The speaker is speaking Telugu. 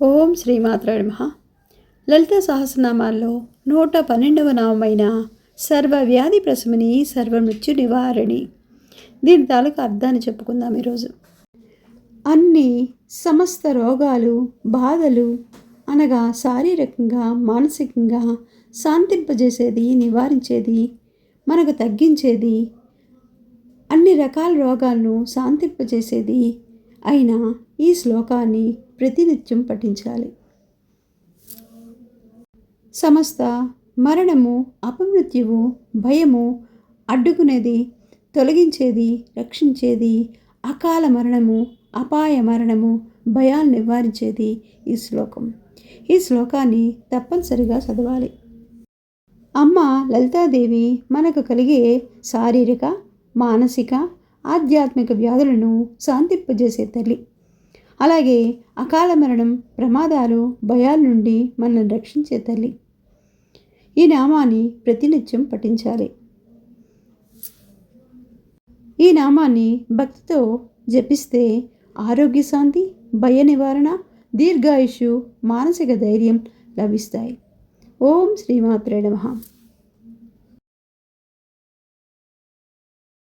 ఓం శ్రీమాత్ర నమ. లలిత సహస్రనామాల్లో నూట పన్నెండవ నామైన సర్వ వ్యాధి ప్రసమిని సర్వ మృత్యు నివారణి. దీని తాలూకు అర్థాన్ని చెప్పుకుందాం ఈరోజు. అన్ని సమస్త రోగాలు బాధలు అనగా శారీరకంగా మానసికంగా శాంతింపజేసేది నివారించేది మనకు తగ్గించేది అన్ని రకాల రోగాలను శాంతింపజేసేది అయినా ఈ శ్లోకాన్ని ప్రతినిత్యం పఠించాలి. సమస్త మరణము అపమృత్యువు భయము అడ్డుకునేది తొలగించేది రక్షించేది అకాల మరణము అపాయ మరణము భయాలు నివారించేది ఈ శ్లోకం. ఈ శ్లోకాన్ని తప్పనిసరిగా చదవాలి. అమ్మ లలితాదేవి మనకు కలిగే శారీరక మానసిక ఆధ్యాత్మిక వ్యాధులను శాంతింపజేసే తల్లి. అలాగే అకాల మరణం ప్రమాదాలు భయాల నుండి మనల్ని రక్షించే తల్లి. ఈ నామాన్ని ప్రతినిత్యం పఠించాలి. ఈ నామాన్ని భక్తితో జపిస్తే ఆరోగ్య శాంతి భయ నివారణ దీర్ఘాయుషు మానసిక ధైర్యం లభిస్తాయి. ఓం శ్రీమాత్రే నమః.